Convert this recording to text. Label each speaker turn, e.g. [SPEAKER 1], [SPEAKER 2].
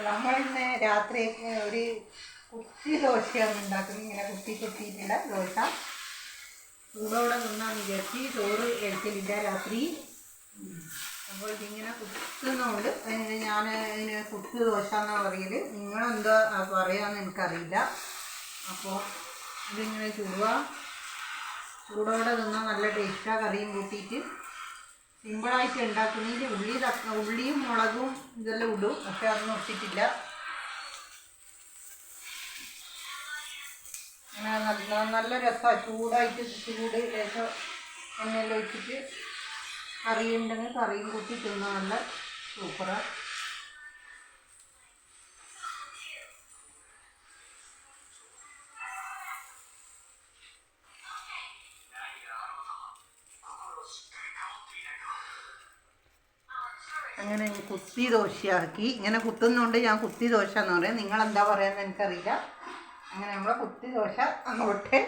[SPEAKER 1] നമ്മളിന്ന് രാത്രി ഒരു കുത്തി ദോശയാണ് ഉണ്ടാക്കുന്നത്. ഇങ്ങനെ കുത്തി കുത്തിയിട്ടുള്ള ദോശ. ചൂടോടെ നിന്നാണ് വിചാരിച്ച് ചോറ് എടുത്തില്ല രാത്രി. അപ്പോൾ ഇതിങ്ങനെ കുത്തുന്നതുകൊണ്ട് അതിന് ഞാൻ ഇതിന് കുത്തു ദോശ എന്നാണ് പറയൽ നിങ്ങളെന്താ പറയാന്ന് എനിക്കറിയില്ല. അപ്പോൾ ഇതിങ്ങനെ ചൂടുക ചൂടോടെ നിന്നാൽ നല്ല ടേസ്റ്റാണ് കറിയും കൂട്ടിയിട്ട്. സിമ്പിളായിട്ട് ഉണ്ടാക്കുന്നതിൽ ഉള്ളി തക്ക ഉള്ളിയും മുളകും ഇതെല്ലാം ഇടും. പക്ഷെ അതൊന്നും ഇട്ടിട്ടില്ല അങ്ങനെ നല്ല രസമാണ് ചൂടായിട്ട് ചൂട് ലേശം എണ്ണയിൽ ഒഴിച്ചിട്ട് കറി ഉണ്ടെങ്കിൽ കറിയും കൂട്ടി തിന്നാൻ നല്ല സൂപ്പറാണ് അങ്ങനെ കുത്തി ദോശയാക്കി. ഇങ്ങനെ കുത്തുന്നതുകൊണ്ട് ഞാൻ കുത്തി ദോശ എന്ന് പറയും. നിങ്ങൾ എന്താ പറയുക എനിക്കറിയില്ല. അങ്ങനെ നമ്മൾ കുത്തി ദോശ അങ്ങോട്ട്